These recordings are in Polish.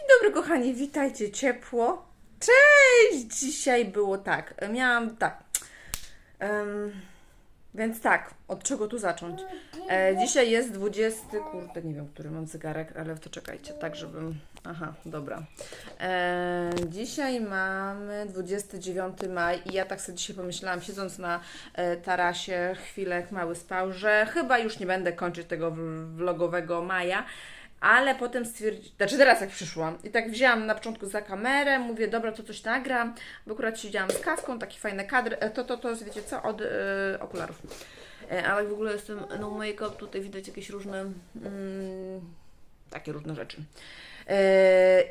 Dzień dobry kochani, witajcie ciepło. Cześć! Dzisiaj było tak, miałam tak. em, więc tak, od czego tu zacząć? E, dzisiaj jest 20, kurde, nie wiem, który mam zegarek, ale to czekajcie, tak żebym. Aha, dobra. E, dzisiaj mamy 29 maj i ja tak sobie dzisiaj pomyślałam, siedząc na e, tarasie, chwilę mały spał, że chyba już nie będę kończyć tego vlogowego maja. Ale potem stwierdziłam, znaczy teraz jak przyszłam i tak wzięłam na początku za kamerę, mówię, dobra, to coś nagram, bo akurat siedziałam z kaską, taki fajny kadr, e, to, to, to wiecie co, od e, okularów. E, ale w ogóle jestem no make-up, tutaj widać jakieś różne, mm, takie różne rzeczy.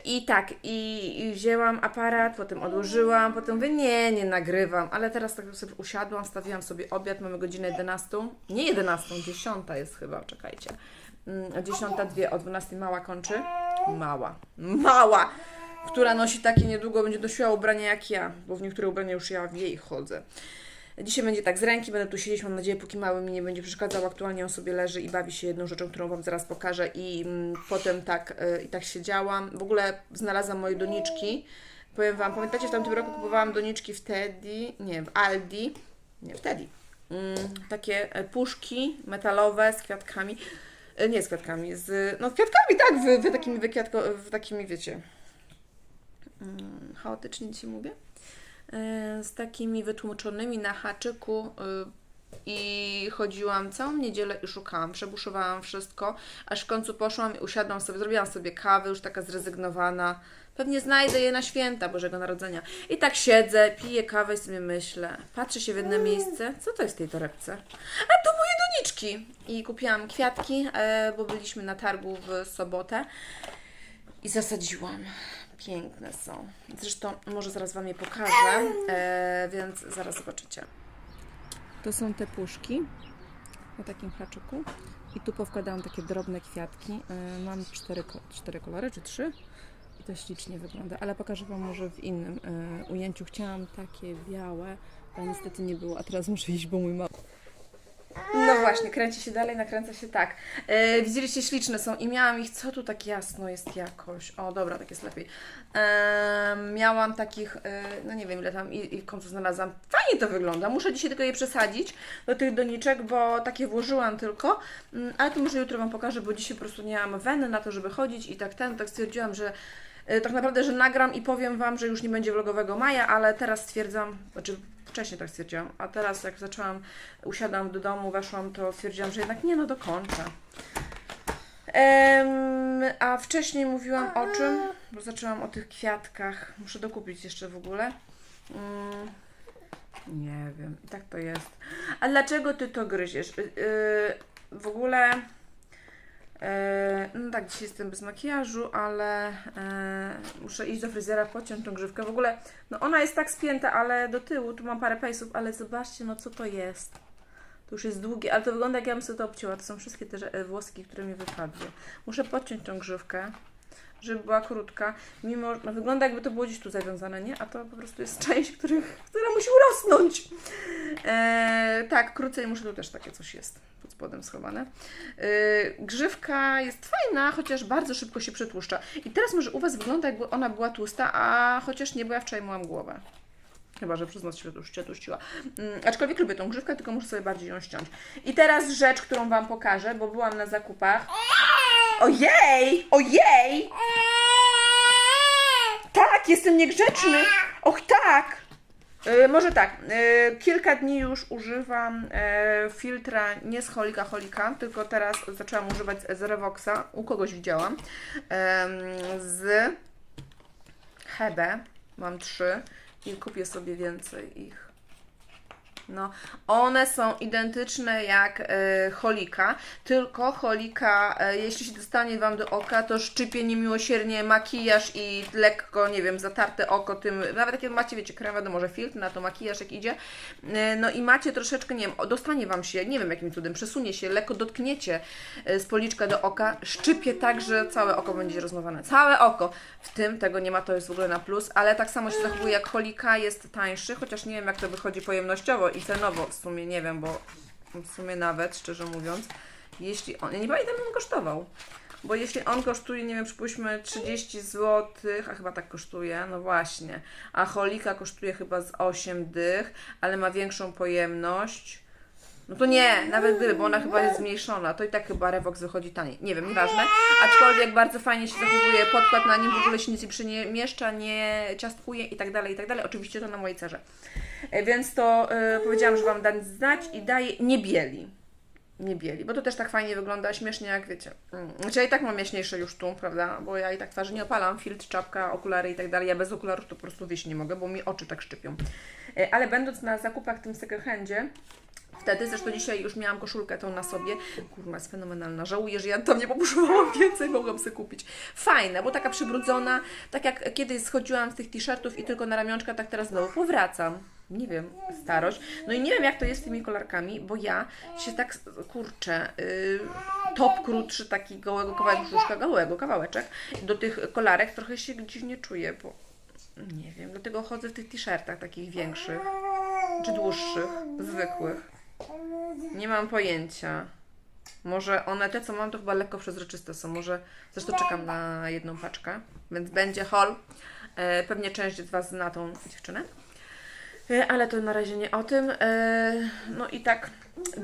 I tak, i, i wzięłam aparat, potem odłożyłam, potem mówię, nie, nie nagrywam, ale teraz tak sobie usiadłam, stawiłam sobie obiad, mamy godzinę 11, nie 11, 10 jest chyba, czekajcie. Mm, 10 dwie, o 12 mała kończy. Mała, mała, która nosi takie niedługo, będzie nosiła ubrania jak ja, bo w niektóre ubrania już ja w jej chodzę. Dzisiaj będzie tak z ręki, będę tu siedzieć, mam nadzieję, póki mały mi nie będzie przeszkadzał. Aktualnie on sobie leży i bawi się jedną rzeczą, którą Wam zaraz pokażę i mm, potem tak, y, i tak siedziałam. W ogóle znalazłam moje doniczki. Powiem Wam, pamiętacie, w tamtym roku kupowałam doniczki w Teddy, nie, w Aldi, nie, w Teddy. Mm, takie e, puszki metalowe z kwiatkami. E, Nie z kwiatkami, z. No, kwiatkami, tak, w, w takimi w takimi, wiecie. Mm, chaotycznie ci mówię. E, Z takimi wytłuczonymi na haczyku. y, I chodziłam całą niedzielę i szukałam, przebuszowałam wszystko, aż w końcu poszłam i usiadłam sobie, zrobiłam sobie kawę, już taka zrezygnowana. Pewnie znajdę je na święta Bożego Narodzenia. I tak siedzę, piję kawę i sobie myślę, patrzę się w jedno miejsce, co to jest w tej torebce? A to moje I kupiłam kwiatki, e, bo byliśmy na targu w sobotę i zasadziłam. Piękne są. Zresztą może zaraz Wam je pokażę, e, więc zaraz zobaczycie. To są te puszki na takim haczyku i tu powkładałam takie drobne kwiatki. E, mam cztery, cztery kolory, czy trzy? I to ślicznie wygląda, ale pokażę Wam może w innym ujęciu. Chciałam takie białe, ale niestety nie było, a teraz muszę iść, bo mój mały no właśnie, kręci się dalej, nakręca się tak. E, widzieliście, śliczne są i miałam ich, co tu tak jasno jest jakoś. O, dobra, tak jest lepiej. E, miałam takich, e, no nie wiem ile tam i, i w końcu znalazłam. Fajnie to wygląda, muszę dzisiaj tylko je przesadzić do tych doniczek, bo takie włożyłam tylko, Mm, ale to może jutro Wam pokażę, bo dzisiaj po prostu nie mam weny na to, żeby chodzić i tak ten, tak stwierdziłam, że e, tak naprawdę, że nagram i powiem Wam, że już nie będzie vlogowego maja, ale teraz stwierdzam, znaczy wcześniej tak stwierdziłam, a teraz jak zaczęłam, usiadłam do domu, weszłam, to stwierdziłam, że jednak nie, no dokończę. Em, a wcześniej mówiłam o czym? Bo zaczęłam o tych kwiatkach. Muszę dokupić jeszcze w ogóle. Mm, nie wiem, i tak to jest. A dlaczego ty to gryziesz? Y, y, w ogóle. E, no tak, dzisiaj jestem bez makijażu, ale e, muszę iść do fryzjera, pociąć tą grzywkę. W ogóle, no ona jest tak spięta, ale do tyłu, tu mam parę pejsów, ale zobaczcie, no co to jest. To już jest długie, ale to wygląda jak ja bym sobie to obcięła. To są wszystkie te e, włoski, które mi wypadły. Muszę podciąć tą grzywkę, żeby była krótka. Mimo, no wygląda jakby to było gdzieś tu zawiązane, nie? A to po prostu jest część, których, która musi urosnąć. E, tak, krócej muszę, tu też takie coś jest pod spodem schowane. E, grzywka jest fajna, chociaż bardzo szybko się przetłuszcza. I teraz może u Was wygląda jakby ona była tłusta, a chociaż nie, bo ja wczoraj myłam głowę. Chyba, że przez noc się tuściła. Mm, aczkolwiek lubię tą grzywkę, tylko muszę sobie bardziej ją ściąć. I teraz rzecz, którą Wam pokażę, bo byłam na zakupach. Ojej! Ojej! Tak, jestem niegrzeczny! Och tak! Y, może tak, y, kilka dni już używam y, filtra nie z Holika Holika, tylko teraz zaczęłam używać z Revoxa, u kogoś widziałam, z Hebe, mam trzy i kupię sobie więcej ich. No, one są identyczne jak cholika, tylko cholika, e, jeśli się dostanie Wam do oka, to szczypie niemiłosiernie makijaż i lekko, nie wiem, zatarte oko tym, nawet jak macie, wiecie, krem, wiadomo, że filtr na to makijaż jak idzie, e, no i macie troszeczkę, nie wiem, dostanie Wam się, nie wiem jakim cudem, przesunie się, lekko dotkniecie e, z policzka do oka, szczypie tak, że całe oko będzie rozmawiane, całe oko, w tym tego nie ma, to jest w ogóle na plus, ale tak samo się zachowuje jak cholika, jest tańszy, chociaż nie wiem jak to wychodzi pojemnościowo i cenowo, w sumie nie wiem, bo w sumie nawet, szczerze mówiąc, jeśli on, nie pamiętam on kosztował, bo jeśli on kosztuje, nie wiem, przypuśćmy 30 zł, a chyba tak kosztuje, no właśnie, a Holika kosztuje chyba z 8 dych, ale ma większą pojemność, no to nie, nawet gdyby, bo ona chyba jest zmniejszona, to i tak chyba Revox wychodzi taniej. Nie wiem, nieważne. Aczkolwiek bardzo fajnie się zachowuje, podkład na nim w ogóle się nic nie przemieszcza, nie ciastkuje i tak dalej, i tak dalej. Oczywiście to na mojej cerze. E, Więc to e, powiedziałam, że Wam dać znać i daje, nie bieli. Nie bieli, bo to też tak fajnie wygląda, śmiesznie jak wiecie. Mm. Znaczy ja i tak mam jaśniejsze już tu, prawda, bo ja i tak twarzy nie opalam, filtr, czapka, okulary i tak dalej. Ja bez okularów to po prostu wyjść nie mogę, bo mi oczy tak szczypią. E, Ale będąc na zakupach w tym second handzie, Wtedy, zresztą dzisiaj już miałam koszulkę tą na sobie. Kurwa, jest fenomenalna. Żałuję, że ja tam nie pobuszowałam więcej, mogłam sobie kupić. Fajna, bo taka przybrudzona, tak jak kiedyś schodziłam z tych t-shirtów i tylko na ramionczka, tak teraz znowu powracam. Nie wiem, starość. No i nie wiem, jak to jest z tymi kolarkami, bo ja się tak, kurczę, yy, top krótszy, taki gołego kawałek brzuszka, gołego kawałeczek, do tych kolarek trochę się dziwnie czuję, bo nie wiem, dlatego chodzę w tych t-shirtach takich większych, czy dłuższych, zwykłych. Nie mam pojęcia. Może one, te co mam, to chyba lekko przezroczyste są. Może zresztą czekam na jedną paczkę, więc będzie haul. E, pewnie część z Was zna tą dziewczynę. E, ale to na razie nie o tym. E, no i tak,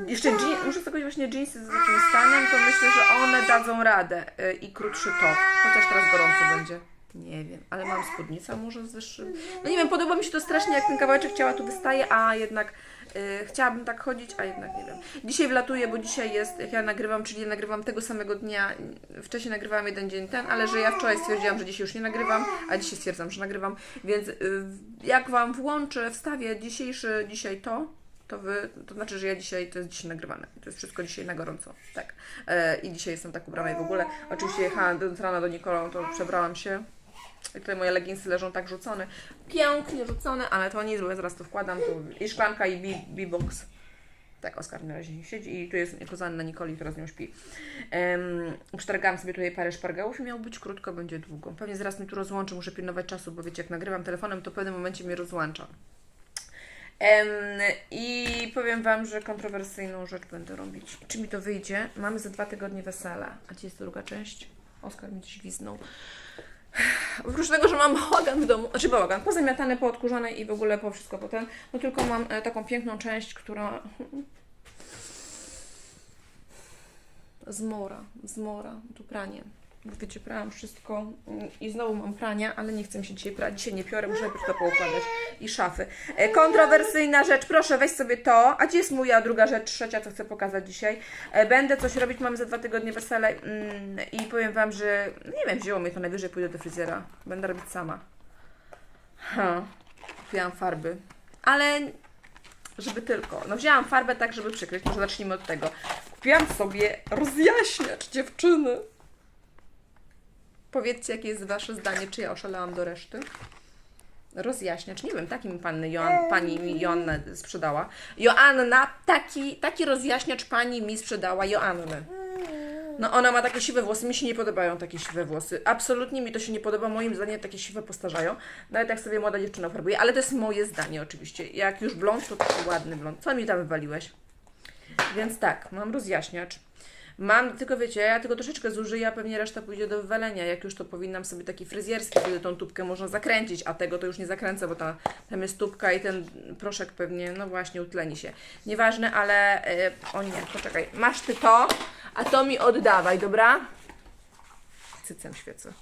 jeszcze jean, muszę sobie właśnie jeansy z takim stanem, to myślę, że one dadzą radę. I krótszy top. Chociaż teraz gorąco będzie. Nie wiem, ale mam spódnicę może z wyższym. No nie wiem, podoba mi się to strasznie, jak ten kawałeczek ciała tu wystaje, a jednak chciałabym tak chodzić, a jednak nie wiem. Dzisiaj wlatuję, bo dzisiaj jest, jak ja nagrywam, czyli nagrywam tego samego dnia. Wcześniej nagrywałam jeden dzień ten, ale że ja wczoraj stwierdziłam, że dzisiaj już nie nagrywam, a dzisiaj stwierdzam, że nagrywam. Więc y, jak Wam włączę, wstawię dzisiejszy, dzisiaj to, to wy, to znaczy, że ja dzisiaj, to jest dzisiaj nagrywane. To jest wszystko dzisiaj na gorąco, tak. E, I dzisiaj jestem tak ubrana i w ogóle. Oczywiście jechałam do rana do Nikolą, to przebrałam się. I tutaj moje leginsy leżą tak rzucone. Pięknie rzucone, ale to nie złe, zaraz to wkładam. Tu i szklanka, i B-box. Tak, Oskar na razie siedzi i tu jest kozanna Nikoli, która z nią śpi. Um, sobie tutaj parę szpargałów i miało być krótko, będzie długo. Pewnie zaraz mnie tu rozłączę, muszę pilnować czasu, bo wiecie, jak nagrywam telefonem, to w pewnym momencie mnie rozłącza. Em, I powiem Wam, że kontrowersyjną rzecz będę robić. Czy mi to wyjdzie? Mamy za dwa tygodnie wesela. A gdzie jest druga część? Oskar mi coś gwiznął. Oprócz tego, że mam bałagan w domu, znaczy bałagan, pozamiatane, poodkurzone i w ogóle po wszystko potem, no tylko mam e, taką piękną część, która zmora, zmora, tu pranie. Bo wszystko mm, i znowu mam prania, ale nie chcę się dzisiaj prać. Dzisiaj nie piorę, muszę najpierw to poukładać. I szafy. E, kontrowersyjna rzecz, proszę weź sobie to. A gdzie jest moja druga rzecz, trzecia, co chcę pokazać dzisiaj? E, będę coś robić, mamy za dwa tygodnie wesele mm, i powiem Wam, że nie wiem, wzięło mnie to najwyżej, pójdę do fryzjera. Będę robić sama. Kupiłam farby. Ale żeby tylko. No wzięłam farbę tak, żeby przykryć. Może zacznijmy od tego. Kupiłam sobie rozjaśniacz dziewczyny. Powiedzcie, jakie jest Wasze zdanie, czy ja oszalałam do reszty? Rozjaśniacz, nie wiem, taki mi panny Joan, pani mi Joanna sprzedała. Joanna, taki, taki rozjaśniacz pani mi sprzedała, Joanny. No ona ma takie siwe włosy, mi się nie podobają takie siwe włosy. Absolutnie mi to się nie podoba, moim zdaniem takie siwe postarzają. Nawet jak sobie młoda dziewczyna farbuje, ale to jest moje zdanie oczywiście. Jak już blond, to taki ładny blond. Co mi tam wywaliłeś? Więc tak, mam rozjaśniacz. Mam, tylko wiecie, ja tylko troszeczkę zużyję, a pewnie reszta pójdzie do wywalenia. Jak już to powinnam sobie taki fryzjerski, wtedy tą tubkę można zakręcić, a tego to już nie zakręcę, bo ta, tam jest tubka i ten proszek pewnie, no właśnie, utleni się. Nieważne, ale... Yy, o nie, poczekaj. Masz Ty to, a to mi oddawaj, dobra? Cycem świecę.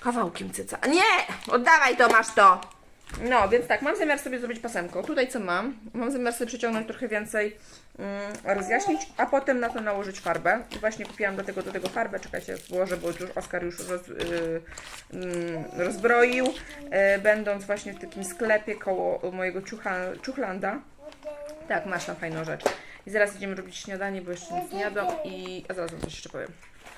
Kawałkiem cyca. Nie! Oddawaj to, masz to! No, więc tak, mam zamiar sobie zrobić pasemko. Tutaj co mam? Mam zamiar sobie przyciągnąć trochę więcej mm, rozjaśnić, a potem na to nałożyć farbę. I właśnie kupiłam do tego, do tego farbę. Czekajcie, włożę, bo już Oskar już roz, yy, mm, rozbroił. Yy, będąc właśnie w takim sklepie koło mojego ciucha, ciuchlanda. Tak, masz tam fajną rzecz. I zaraz idziemy robić śniadanie, bo jeszcze nic nie jadłam i... A zaraz wam coś jeszcze powiem.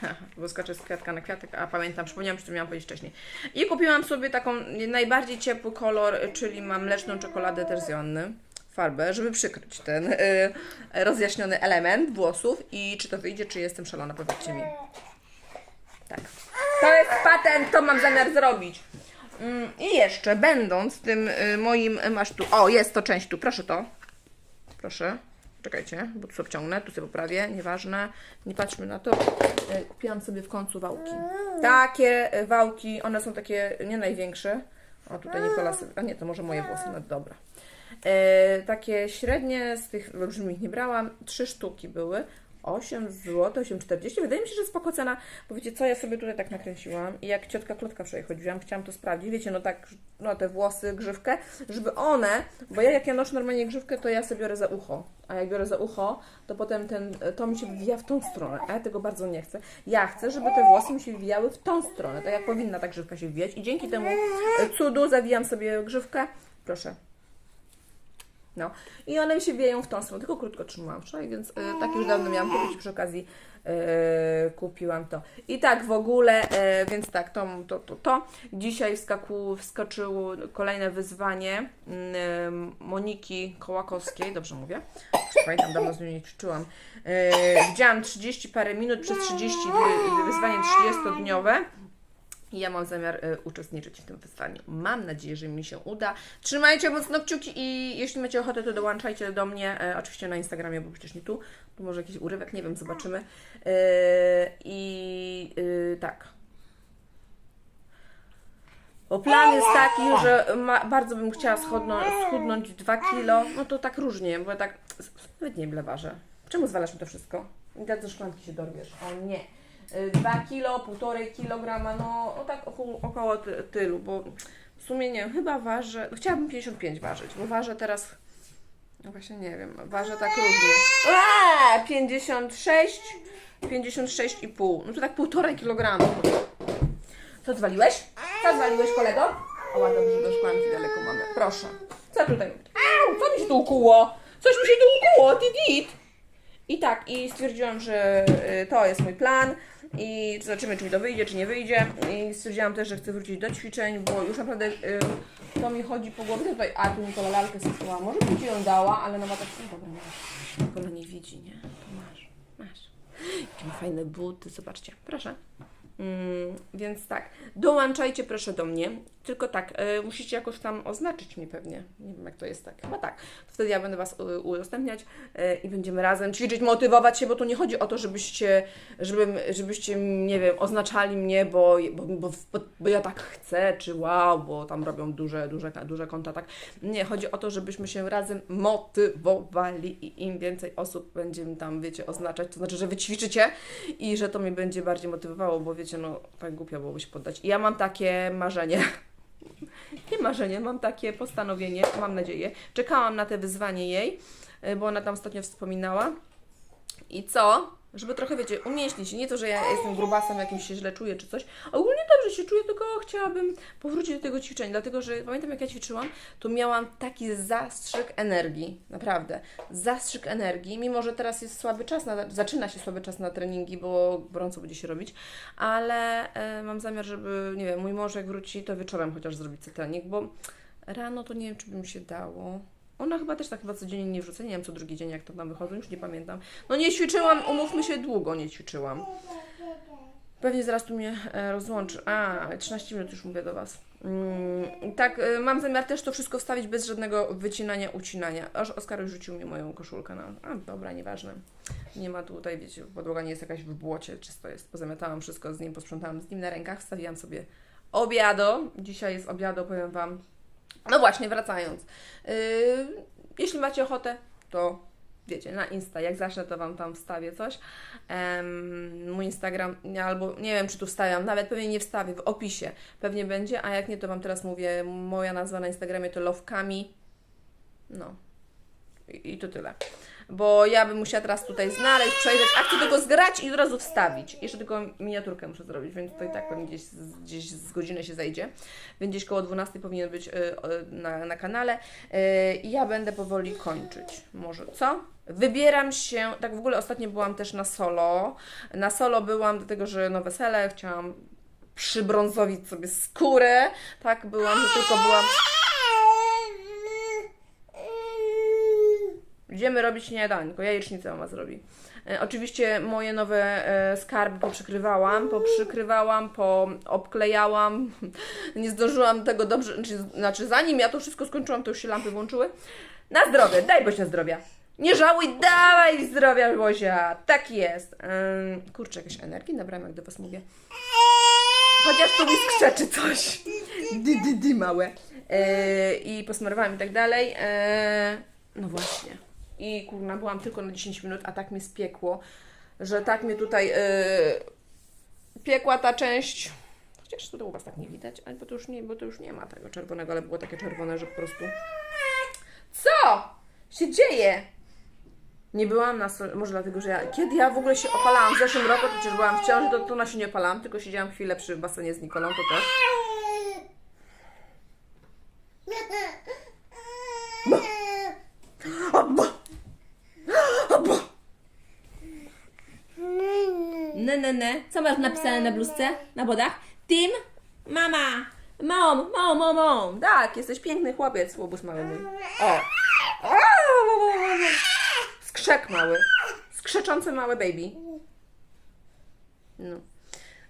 Bo skaczę z kwiatka na kwiatek, a pamiętam, przypomniałam, że to miałam powiedzieć wcześniej. I kupiłam sobie taką najbardziej ciepły kolor, czyli mam mleczną czekoladę też z Joanny. Farbę, żeby przykryć ten y, rozjaśniony element włosów. I czy to wyjdzie, czy jestem szalona, powiedzcie mi. Tak. To jest patent, to mam zamiar zrobić. Mm, I jeszcze, będąc tym y, moim, masz tu, o jest to część tu, proszę to. Proszę. Czekajcie, bo tu sobie obciągnę, tu sobie poprawię, nieważne. Nie patrzmy na to. E, Kupiłam sobie w końcu wałki. Takie e, wałki, one są takie nie największe. O, tutaj Nikola sobie, a nie, to może moje włosy, no dobra. E, takie średnie, z tych olbrzymich nie brałam, trzy sztuki były. 8 zł, 8,40. Wydaje mi się, że spoko cena, bo co, ja sobie tutaj tak nakręciłam i jak ciotka Klotka wczoraj chodziłam, chciałam to sprawdzić, wiecie, no tak, no te włosy, grzywkę, żeby one, bo ja jak ja noszę normalnie grzywkę, to ja sobie biorę za ucho, a jak biorę za ucho, to potem ten, to mi się wywija w tą stronę, a ja tego bardzo nie chcę. Ja chcę, żeby te włosy mi się wywijały w tą stronę, tak jak powinna ta grzywka się wywijać i dzięki temu e, cudu zawijam sobie grzywkę, proszę, no. I one mi się wieją w tą stronę, tylko krótko trzymałam wczoraj, więc e, tak już dawno miałam kupić przy okazji e, kupiłam to. I tak w ogóle, e, więc tak, to, to, to, to. Dzisiaj wskaku, wskoczyło kolejne wyzwanie mm, Moniki Kołakowskiej, dobrze mówię? Pamiętam, dawno z nią nie ćwiczyłam. E, widziałam 30 parę minut przez 30 wy, wyzwanie 30-dniowe. I ja mam zamiar e, uczestniczyć w tym wyzwaniu. Mam nadzieję, że mi się uda. Trzymajcie mocno kciuki i jeśli macie ochotę, to dołączajcie do mnie. E, oczywiście na Instagramie, bo przecież nie tu. Tu może jakiś urywek, nie wiem, zobaczymy. E, I tak. Bo plan jest taki, że ma, bardzo bym chciała schudnąć, schudnąć 2 kilo. No to tak różnie, bo tak nawet nie wiem. Czemu zwalasz mi to wszystko? Jak do szklanki się dorwiesz. O nie. 2 kilo, 1,5 kilograma, no, no tak około, około ty, tylu, bo w sumie nie wiem, chyba ważę, no chciałabym 55 ważyć, bo ważę teraz, no właśnie nie wiem, ważę tak różnie. Eee, 56, 56,5, no to tak 1,5 kilograma. Co zwaliłeś? Co zwaliłeś kolego? O, dobrze, do szklanki daleko mamy. Proszę. Co tutaj? Au, co mi się tu ukuło? Coś mi się tu ukuło, dit, I tak, i stwierdziłam, że y, to jest mój plan i zobaczymy, czy mi to wyjdzie, czy nie wyjdzie. I stwierdziłam też, że chcę wrócić do ćwiczeń, bo już naprawdę y, to mi chodzi po głowie. Tutaj, a tu Nikola lalkę sypała. Może by Ci ją dała, ale no ma tak, dobra. Nikola nie widzi, nie? To masz, masz. Jakie ma fajne buty, zobaczcie, proszę. Mm, więc tak, dołączajcie proszę do mnie. Tylko tak, y, musicie jakoś tam oznaczyć mnie pewnie. Nie wiem jak to jest tak. Chyba tak. Wtedy ja będę Was y, udostępniać y, i będziemy razem ćwiczyć, motywować się, bo tu nie chodzi o to, żebyście, żebym, żebyście, nie wiem, oznaczali mnie, bo, bo, bo, bo ja tak chcę, czy wow, bo tam robią duże, duże, duże konta, tak. Nie, chodzi o to, żebyśmy się razem motywowali i im więcej osób będziemy tam, wiecie, oznaczać, to znaczy, że Wy ćwiczycie i że to mnie będzie bardziej motywowało, bo wiecie, no tak głupio byłoby się poddać. I ja mam takie marzenie, nie marzenie, mam takie postanowienie, mam nadzieję. Czekałam na te wyzwanie jej, y, bo ona tam ostatnio wspominała. I co? Żeby trochę, wiecie, umieśnić się. Nie to, że ja jestem grubasem, jakimś się źle czuję czy coś. Ogólnie dobrze się czuję, tylko chciałabym powrócić do tego ćwiczenia, dlatego że pamiętam, jak ja ćwiczyłam, to miałam taki zastrzyk energii. Naprawdę. Zastrzyk energii, mimo że teraz jest słaby czas, na, zaczyna się słaby czas na treningi, bo gorąco będzie się robić, ale e, mam zamiar, żeby, nie wiem, mój mąż jak wróci, to wieczorem chociaż zrobić trening, bo rano to nie wiem, czy by mi się dało. Ona chyba też tak chyba codziennie nie wrzuca, nie wiem co drugi dzień jak to tam wychodzą, już nie pamiętam. No nie ćwiczyłam, umówmy się, długo nie ćwiczyłam. Pewnie zaraz tu mnie e, rozłączy. A, 13 minut już mówię do Was. Mm, tak, e, mam zamiar też to wszystko wstawić bez żadnego wycinania, ucinania. Aż Oskar już rzucił mi moją koszulkę na... A, dobra, nieważne. Nie ma tutaj, wiecie, podłoga nie jest jakaś w błocie, czysto jest. Pozamiatałam wszystko z nim, posprzątałam z nim na rękach, wstawiłam sobie obiado. Dzisiaj jest obiado, powiem Wam. No właśnie, wracając. Yy, jeśli macie ochotę, to wiecie, na Insta, jak zacznę, to Wam tam wstawię coś. Em, mój Instagram, albo nie wiem, czy tu wstawiam, nawet pewnie nie wstawię, w opisie pewnie będzie, a jak nie, to Wam teraz mówię, moja nazwa na Instagramie to Lovkami. No. I, I to tyle. Bo ja bym musiała teraz tutaj znaleźć, przejrzeć, a chcę tylko zgrać i od razu wstawić. Jeszcze tylko miniaturkę muszę zrobić, więc i tak pewnie gdzieś, gdzieś z godziny się zajdzie. Więc gdzieś koło 12 powinien być y, na, na kanale. Y, I ja będę powoli kończyć. Może co? Wybieram się, tak w ogóle ostatnio byłam też na solo. Na solo byłam, dlatego że no wesele, chciałam przybrązowić sobie skórę. Tak, byłam, że tylko byłam. Idziemy robić śniadanko, jajecznicę mama zrobi. E, oczywiście moje nowe e, skarby poprzykrywałam, poprzykrywałam, poobklejałam. Nie zdążyłam tego dobrze, znaczy, znaczy zanim ja to wszystko skończyłam, to już się lampy włączyły. Na zdrowie, daj Boś na zdrowia. Nie żałuj, dawaj zdrowia, Łozia. Tak jest. Ym, kurczę, jakiejś energii nabrałem, jak do was mówię. Chociaż tu mi skrzeczy coś. Dy, dy, dy małe. Yy, I posmarowałam i tak dalej. Yy, no właśnie. I kurna, byłam tylko na 10 minut, a tak mnie spiekło, że tak mnie tutaj yy, piekła ta część. Chociaż tutaj u Was tak nie widać, ale bo to już nie, bo to już nie ma tego czerwonego, ale było takie czerwone, że po prostu... Co się dzieje? Nie byłam na sol... może dlatego, że ja... Kiedy ja w ogóle się opalałam? W zeszłym roku to przecież byłam w ciąży, to tu na się nie opalałam, tylko siedziałam chwilę przy basenie z Nikolą, to też. Co masz napisane na bluzce? Na bodach? Tim? Mama! Mom, mom, mom, mom. Tak, jesteś piękny chłopiec, łobuz mały mój. O! Skrzek mały. Skrzeczący mały baby. No.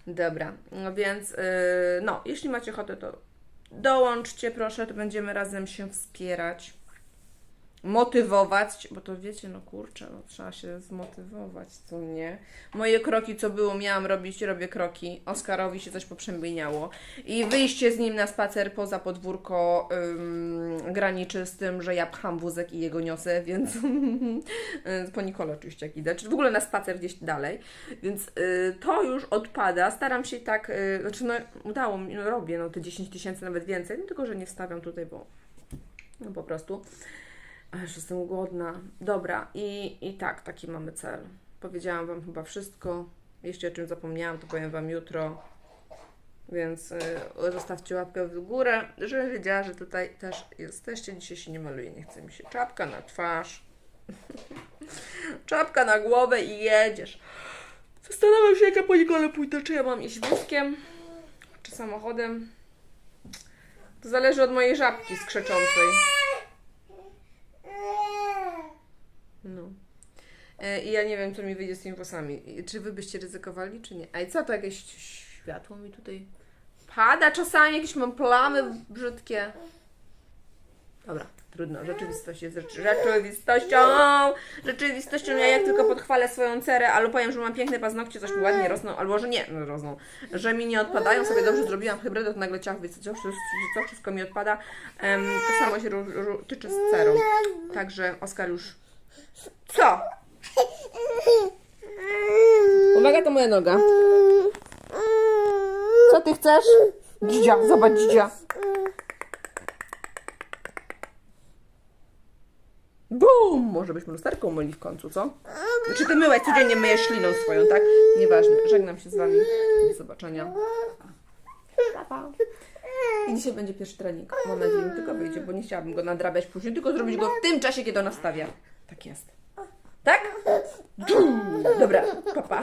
Dobra, no więc yy, no, jeśli macie ochotę, to dołączcie proszę, to będziemy razem się wspierać. Motywować, bo to wiecie, no kurczę, no, trzeba się zmotywować, co nie? Moje kroki, co było, miałam robić, robię kroki. Oskarowi się coś poprzemieniało. I wyjście z nim na spacer poza podwórko ym, graniczy z tym, że ja pcham wózek i jego niosę, więc po Nikole oczywiście jak idę, czy w ogóle na spacer gdzieś dalej. Więc y, to już odpada. Staram się tak, y, znaczy no udało mi, no robię no te 10 tysięcy, nawet więcej, no, tylko że nie wstawiam tutaj, bo no po prostu. Już jestem głodna. Dobra, i, i tak, taki mamy cel. Powiedziałam Wam chyba wszystko. Jeśli o czym zapomniałam, to powiem Wam jutro. Więc y, zostawcie łapkę w górę, żebym wiedziała, że tutaj też jesteście. Dzisiaj się nie maluję, nie chce mi się. Czapka na twarz. Czapka na głowę i jedziesz. Zastanawiam się, jak ja po pójdę, czy ja mam iść wózkiem, czy samochodem. To zależy od mojej żabki skrzeczącej. No. E, I ja nie wiem, co mi wyjdzie z tymi włosami. Czy wy byście ryzykowali, czy nie? A i co to jakieś światło mi tutaj pada czasami, jakieś mam plamy brzydkie. Dobra, trudno. Rzeczywistość jest rzeczy- rzeczywistością. Rzeczywistością ja jak tylko podchwalę swoją cerę, albo powiem, że mam piękne paznokcie, coś mi ładnie rosną, albo że nie, no rosną, że mi nie odpadają, sobie dobrze zrobiłam hybrydę, to nagle ciach, więc co, co wszystko mi odpada. Em, to samo się tyczy z cerą. Także Oskar już... Co? Uwaga, to moja noga. Co ty chcesz? Dzidzia, zobacz dzidzia. Bum! Może byśmy lusterką umyli w końcu, co? Znaczy ty myłeś, codziennie myjesz śliną swoją, tak? Nieważne. Żegnam się z wami. Do zobaczenia. Pa. I dzisiaj będzie pierwszy trening. Mam nadzieję, że tylko wyjdzie, bo nie chciałabym go nadrabiać później, tylko zrobić go w tym czasie, kiedy ona wstawia. Tak jest. Tak? Dobra, papa.